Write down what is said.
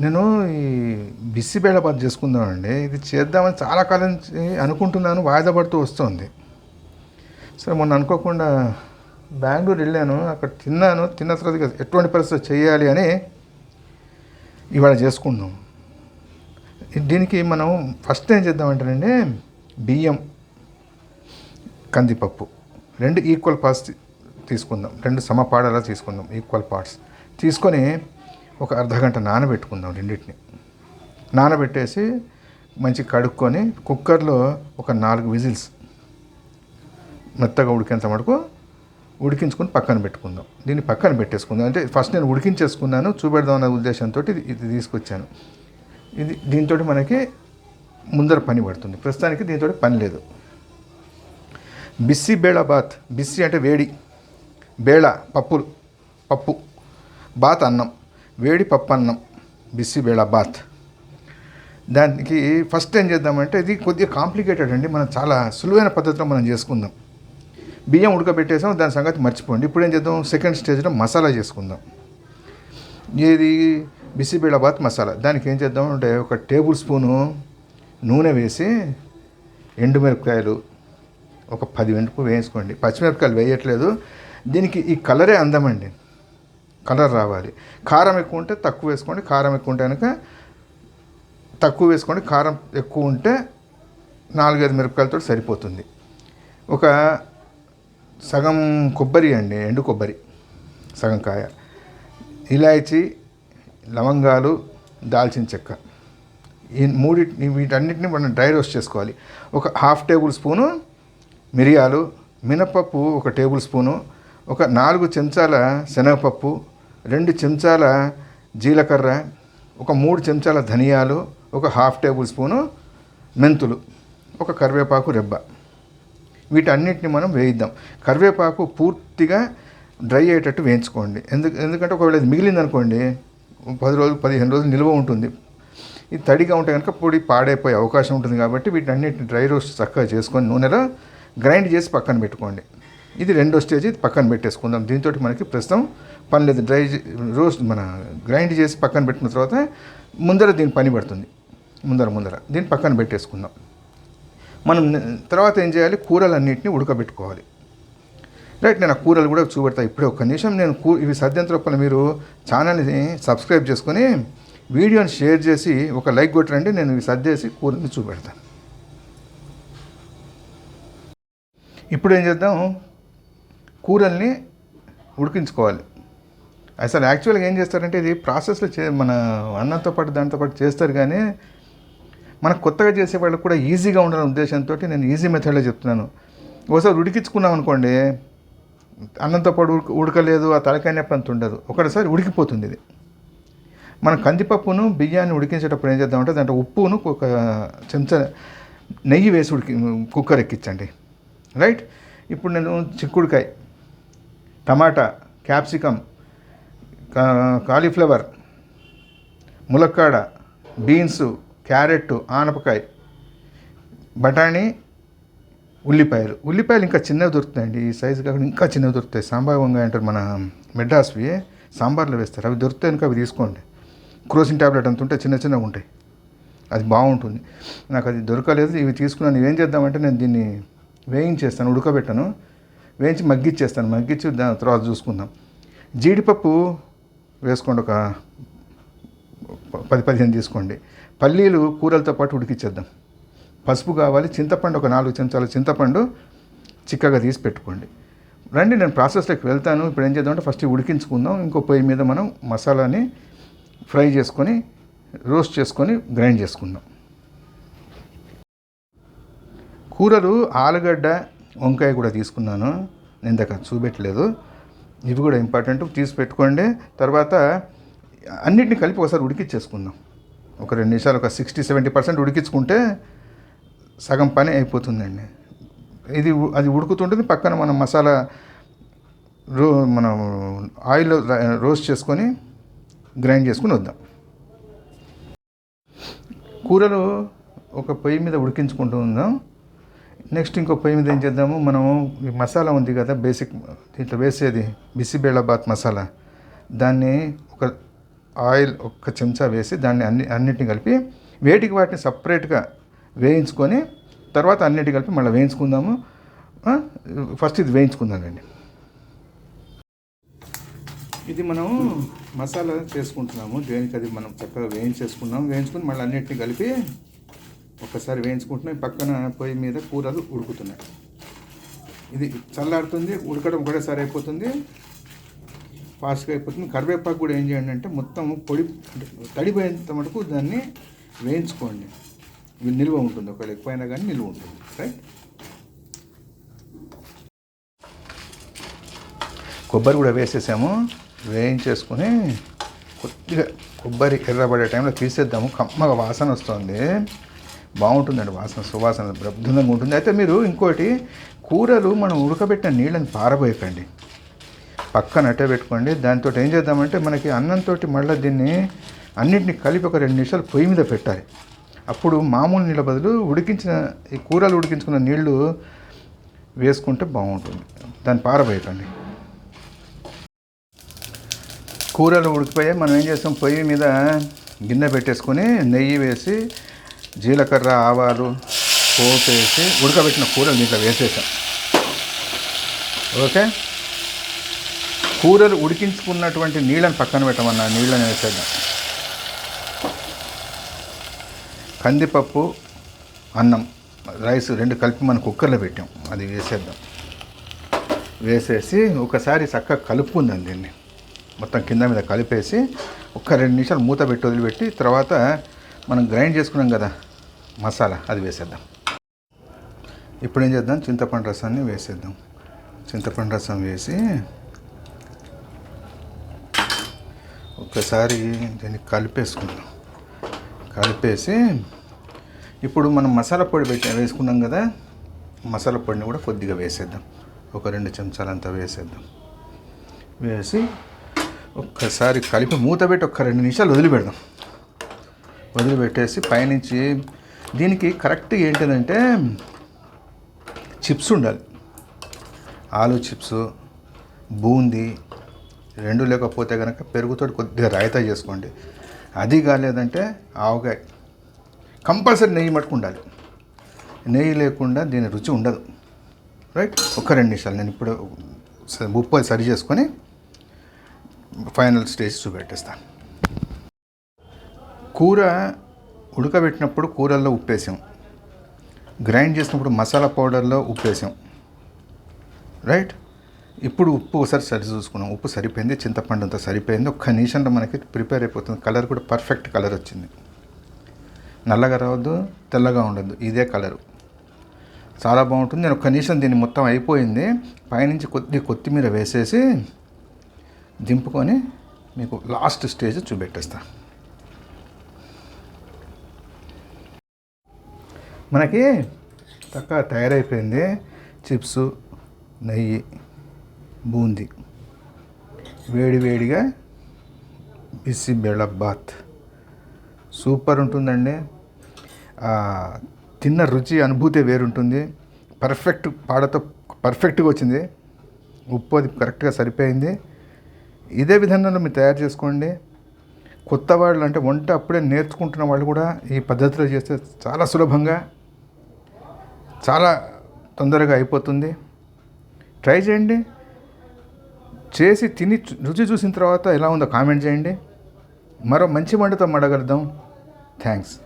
నేను ఈ బిసిబేళబాద్ చేసుకుందామండి. ఇది చేద్దామని చాలా కాలం నుంచి అనుకుంటున్నాను వాయిదా పడుతూ వస్తుంది. సరే మొన్న అనుకోకుండా బెంగళూరు వెళ్ళాను అక్కడ తిన్నాను తిన్న తర్వాత ఎటువంటి పరిస్థితి చేయాలి అని ఇవాళ చేసుకుందాం దీనికి మనం ఫస్ట్ ఏం చేద్దామంటేనండి బియ్యం కందిపప్పు రెండు ఈక్వల్ పార్ట్స్ తీసుకుందాం. రెండు సమపాడలా తీసుకుందాం ఈక్వల్ పార్ట్స్. తీసుకొని ఒక అర్ధగంట నానబెట్టుకుందాం రెండింటిని. నానబెట్టేసి మంచి కడుక్కొని కుక్కర్లో ఒక నాలుగు విజిల్స్ మెత్తగా ఉడికేంత మటుకు ఉడికించుకొని పక్కన పెట్టుకుందాం. దీన్ని పక్కన పెట్టేసుకుందాం. అంటే ఫస్ట్ నేను ఉడికించేసుకున్నాను చూపెడదాం అనే ఉద్దేశంతో ఇది ఇది తీసుకొచ్చాను. ఇది దీంతో మనకి ముందర పని పడుతుంది. ప్రస్తుతానికి దీంతో పని లేదు. బిస్సి బేళ బాత్. బిస్సి అంటే వేడి. బేళ పప్పులు పప్పు బాత్ అన్నం. వేడి పప్పన్నం అన్నం దానికి ఫస్ట్ ఏం చేద్దామంటే ఇది కొద్దిగా కాంప్లికేటెడ్ అండి. మనం చాలా సులువైన పద్ధతిలో మనం చేసుకుందాం. బియ్యం ఉడకబెట్టేసాం దాని సంగతి మర్చిపోండి. ఇప్పుడు ఏం చేద్దాం? సెకండ్ స్టేజ్లో మసాలా చేసుకుందాం. ఇది బిసిబేళబాత్ మసాలా. దానికి ఏం చేద్దాం అంటే ఒక టేబుల్ స్పూను నూనె వేసి ఎండుమిరపకాయలు ఒక పది వెంటుకు వేసుకోండి పచ్చిమిరపకాయలు వేయట్లేదు. దీనికి ఈ కలరే అందమండి. కలర్ రావాలి. కారం ఎక్కువ ఉంటే తక్కువ వేసుకోండి. కారం ఎక్కువ ఉంటే కనుక తక్కువ వేసుకోండి. కారం ఎక్కువ ఉంటే నాలుగైదు మిరపకాయలతో సరిపోతుంది. ఒక సగం కొబ్బరి అండి ఎండు కొబ్బరి సగం కాయ. ఇలాచి లవంగాలు దాల్చిన చెక్క. ఈ మూడి వీటన్నిటిని మనం డ్రై రోస్ట్ చేసుకోవాలి. ఒక హాఫ్ టేబుల్ స్పూను మిరియాలు మినపప్పు ఒక టేబుల్ స్పూను ఒక నాలుగు చెంచాల శనగపప్పు రెండు చెంచాల జీలకర్ర ఒక మూడు చెంచాల ధనియాలు ఒక హాఫ్ టేబుల్ స్పూను మెంతులు ఒక కరివేపాకు రెబ్బ. వీటన్నిటిని మనం వేయిద్దాం. కరివేపాకు పూర్తిగా డ్రై అయ్యేటట్టు వేయించుకోండి. ఎందుకు ఎందుకంటే ఒకవేళ ఇది మిగిలిందనుకోండి పది రోజులు పదిహేను రోజులు నిల్వ ఉంటుంది. ఇది తడిగా ఉంటే కనుక పొడి పాడైపోయే అవకాశం ఉంటుంది కాబట్టి వీటన్నిటిని డ్రై రోస్ట్ చక్కగా చేసుకొని నూనెలో గ్రైండ్ చేసి పక్కన పెట్టుకోండి. ఇది రెండో స్టేజ్ ఇది పక్కన పెట్టేసుకుందాం. దీంతో మనకి ప్రస్తుతం పని లేదు. డ్రై చే- రోస్ట్ మన గ్రైండ్ చేసి పక్కన పెట్టిన తర్వాత ముందర దీని పని పడుతుంది. ముందర ముందర. దీన్ని పక్కన పెట్టేసుకుందాం. మనం తర్వాత ఏం చేయాలి? కూరలన్నింటినీ ఉడకబెట్టుకోవాలి. రైట్ నేను ఆ కూరలు కూడా చూపెడతా. ఇప్పుడే ఒక్క నిమిషం నేను కూ ఇవి సద్యంత లోపల మీరు ఛానల్ని సబ్స్క్రైబ్ చేసుకొని వీడియోని షేర్ చేసి ఒక లైక్ కొట్టరండి నేను ఇవి సర్దేసి కూరని చూపెడతాను. ఇప్పుడు ఏం చేద్దాం? కూరల్ని ఉడికించుకోవాలి. అసలు యాక్చువల్గా ఏం చేస్తారంటే ఇది ప్రాసెస్లో చే మన అన్నంతో పాటు దాంతో పాటు చేస్తారు కానీ మనకు కొత్తగా చేసే వాళ్ళకి కూడా ఈజీగా ఉండాలనే ఉద్దేశంతో నేను ఈజీ మెథడ్లో చెప్తున్నాను. ఒకసారి ఉడికించుకున్నాం అనుకోండి అన్నంతో పాటు ఉడక ఉడకలేదు ఆ తలకాయ నొప్పి అంత ఉండదు. ఒకటిసారి ఉడికిపోతుంది ఇది. మనం కందిపప్పును బియ్యాన్ని ఉడికించేటప్పుడు ఏం చేద్దామంటే దాంట్లో ఉప్పును ఒక చెంచా నెయ్యి వేసి ఉడికి కుక్కర్ ఎక్కించండి. రైట్? ఇప్పుడు నేను చిక్కుడుకాయ టమాటా క్యాప్సికమ్ కాలీఫ్లవర్ ములక్కాడ బీన్స్ క్యారెట్ ఆనపకాయ బఠానీ ఉల్లిపాయలు. ఉల్లిపాయలు ఇంకా చిన్నవి దొరుకుతాయండి. ఈ సైజు కాకుండా ఇంకా చిన్నవి దొరుకుతాయి. సాంబార్ వంకాయ అంటారు మన మెడ్రాస్వి. సాంబార్లో వేస్తారు. అవి దొరుకుతాయి కనుక అవి తీసుకోండి. క్రోసిన్ ట్యాబ్లెట్ అంత ఉంటే చిన్న చిన్నవి ఉంటాయి. అది బాగుంటుంది. నాకు అది దొరకలేదు. ఇవి తీసుకున్నాను. ఏం చేద్దామంటే నేను దీన్ని వేయించేస్తాను ఉడకబెట్టాను. వేయించి మగ్గిచ్చేస్తాను. మగ్గిచ్చి దాని తర్వాత చూసుకుందాం. జీడిపప్పు వేసుకోండి. ఒక పది పదిహేను తీసుకోండి. పల్లీలు కూరలతో పాటు ఉడికిచ్చేద్దాం. పసుపు కావాలి చింతపండు ఒక నాలుగు చెంచాల చింతపండు చిక్కగా తీసి పెట్టుకోండి. రండి నేను ప్రాసెస్లోకి వెళ్తాను. ఇప్పుడు ఏం చేద్దామంటే ఫస్ట్ ఉడికించుకుందాం. ఇంకో పొయ్యి మీద మనం మసాలాని ఫ్రై చేసుకొని రోస్ట్ చేసుకొని గ్రైండ్ చేసుకుందాం. కూరలు ఆలుగడ్డ వంకాయ కూడా తీసుకున్నాను. నేను దగ్గర చూపెట్టలేదు. ఇవి కూడా ఇంపార్టెంట్ తీసి పెట్టుకోండి. తర్వాత అన్నిటిని కలిపి ఒకసారి ఉడికిచ్చేసుకుందాం. ఒక రెండు నిమిషాలు ఒక సిక్స్టీ సెవెంటీ పర్సెంట్ ఉడికించుకుంటే సగం పని అయిపోతుందండి. ఇది అది ఉడుకుతుంటుంది. పక్కన మనం మసాలా రో మనం ఆయిల్లో రోస్ట్ చేసుకొని గ్రైండ్ చేసుకుని వద్దాం. కూరలు ఒక పొయ్యి మీద ఉడికించుకుంటూ ఉందాం. నెక్స్ట్ ఇంకో పొయ్యి మీద ఏం చేద్దాము? మనము ఈ మసాలా ఉంది కదా బేసిక్ దీంట్లో వేసేది బిసిబేళబాత్ మసాలా. దాన్ని ఒక ఆయిల్ ఒక్క చెంచా వేసి దాన్ని అన్ని అన్నిటిని కలిపి వేటికి వాటిని సపరేట్గా వేయించుకొని తర్వాత అన్నిటి కలిపి మళ్ళీ వేయించుకుందాము. ఫస్ట్ ఇది వేయించుకుందామండి ఇది మనం మసాలా చేసుకుంటున్నాము. దేనికి అది మనం చక్కగా వేయించేసుకున్నాము వేయించుకుని మళ్ళీ అన్నిటిని కలిపి ఒక్కసారి వేయించుకుంటున్నాయి పక్కన పొయ్యి మీద కూరలు ఉడుకుతున్నాయి. ఇది చల్లారుతుంది ఉడకడం ఒకటేసారి అయిపోతుంది ఫాస్ట్గా అయిపోతుంది. కరివేపాకు కూడా ఏం చేయండి అంటే మొత్తం పొడి తడిపోయేంత మటుకు దాన్ని వేయించుకోండి. ఇది నిల్వ ఉంటుంది. ఒకవేళ ఎక్కువైనా కానీ నిల్వ ఉంటుంది. రైట్ కొబ్బరి కూడా వేసేసాము. వేయించేసుకుని కొద్దిగా కొబ్బరి ఎర్రబడే టైంలో తీసేద్దాము. కమ్మగా వాసన వస్తుంది. బాగుంటుందండి వాసన సువాసన ప్రబుద్ధంగా ఉంటుంది. అయితే మీరు ఇంకోటి కూరలు మనం ఉడకబెట్టిన నీళ్ళని పారబోయకండి. పక్కన అట్టే పెట్టుకోండి. దాంతో ఏం చేద్దామంటే మనకి అన్నంతో మళ్ళీ దీన్ని అన్నింటిని కలిపి ఒక రెండు నిమిషాలు పొయ్యి మీద పెట్టాలి. అప్పుడు మామూలు నీళ్ళ బదులు ఉడికించిన ఈ కూరలు ఉడికించుకున్న నీళ్ళు వేసుకుంటే బాగుంటుంది. దాన్ని పారబోయకండి. కూరలు ఉడికిపోయాయి. మనం ఏం చేస్తాం? పొయ్యి మీద గిన్నె పెట్టేసుకొని నెయ్యి వేసి జీలకర్ర ఆవాలు పోపు వేసి ఉడకబెట్టిన కూరలు దీంట్లో వేసేసాం. ఓకే? కూరలు ఉడికించుకున్నటువంటి నీళ్ళని పక్కన పెట్టమన్నా నీళ్ళని వేసేద్దాం. కందిపప్పు అన్నం రైస్ రెండు కలిపి మనం కుక్కర్లో పెట్టాం. అది వేసేద్దాం. వేసేసి ఒకసారి చక్కగా కలుపుకుందాం దీన్ని. మొత్తం కింద మీద కలిపేసి ఒక రెండు నిమిషాలు మూత పెట్టి వదిలిపెట్టి తర్వాత మనం గ్రైండ్ చేసుకున్నాం కదా మసాలా అది వేసేద్దాం. ఇప్పుడు ఏం చేద్దాం? చింతపండు రసాన్ని వేసేద్దాం. చింతపండు రసం వేసి ఒక్కసారి దీన్ని కలిపేసుకుందాం. కలిపేసి ఇప్పుడు మనం మసాలా పొడి పెట్టి వేసుకున్నాం కదా మసాలా పొడిని కూడా కొద్దిగా వేసేద్దాం. ఒక రెండు చెంచాలంతా వేసేద్దాం. వేసి ఒక్కసారి కలిపి మూత పెట్టి ఒక రెండు నిమిషాలు వదిలిపెడదాం. వదిలిపెట్టేసి పైనుంచి దీనికి కరెక్ట్ ఏంటిదంటే చిప్స్ ఉండాలి. ఆలు చిప్స్ బూందీ రెండు లేకపోతే కనుక పెరుగుతో కొద్దిగా రాయితా చేసుకోండి. అది కాలేదంటే ఆవకాయ. కంపల్సరీ నెయ్యి మట్టుకు ఉండాలి. నెయ్యి లేకుండా దీని రుచి ఉండదు. రైట్? ఒక రెండు నిమిషాలు. నేను ఇప్పుడు స- ఉప్పు అది సరి చేసుకొని ఫైనల్ స్టేజ్ చూపెట్టేస్తాను కూర ఉడకబెట్టినప్పుడు కూరల్లో ఉప్పేసాం. గ్రైండ్ చేసినప్పుడు మసాలా పౌడర్లో ఉప్పేసాం. రైట్? ఇప్పుడు ఉప్పు ఒకసారి సరి చూసుకున్నాం. ఉప్పు సరిపోయింది చింతపండు అంతా సరిపోయింది. ఒక్క నిమిషంలో మనకి ప్రిపేర్ అయిపోతుంది. కలర్ కూడా పర్ఫెక్ట్ కలర్ వచ్చింది. నల్లగా రావద్దు తెల్లగా ఉండద్దు. ఇదే కలరు. చాలా బాగుంటుంది. నేను ఒక్క నిమిషం దీన్ని మొత్తం అయిపోయింది. పైనుంచి కొద్ది కొత్తిమీర వేసేసి దింపుకొని మీకు లాస్ట్ స్టేజ్ చూపెట్టేస్తాను మనకి చక్కగా తయారైపోయింది. చిప్స్ నెయ్యి బూందీ. వేడి వేడిగా బిసి బెళ్ళ బాత్. సూపర్ ఉంటుందండి. తిన్న రుచి అనుభూతి వేరుంటుంది. పర్ఫెక్ట్ పాడతో పర్ఫెక్ట్గా వచ్చింది. ఉప్పు అది కరెక్ట్గా సరిపోయింది. ఇదే విధంగా మీరు తయారు చేసుకోండి. కొత్త వాళ్ళు అంటే వంట అప్పుడే నేర్చుకుంటున్న వాళ్ళు కూడా ఈ పద్ధతిలో చేస్తే చాలా సులభంగా చాలా తొందరగా అయిపోతుంది. ట్రై చేయండి. చేసి తిని రుచి చూసిన తర్వాత ఎలా ఉందో కామెంట్ చేయండి. మరో మంచి వంటతో మడగలుద్దాం. థ్యాంక్స్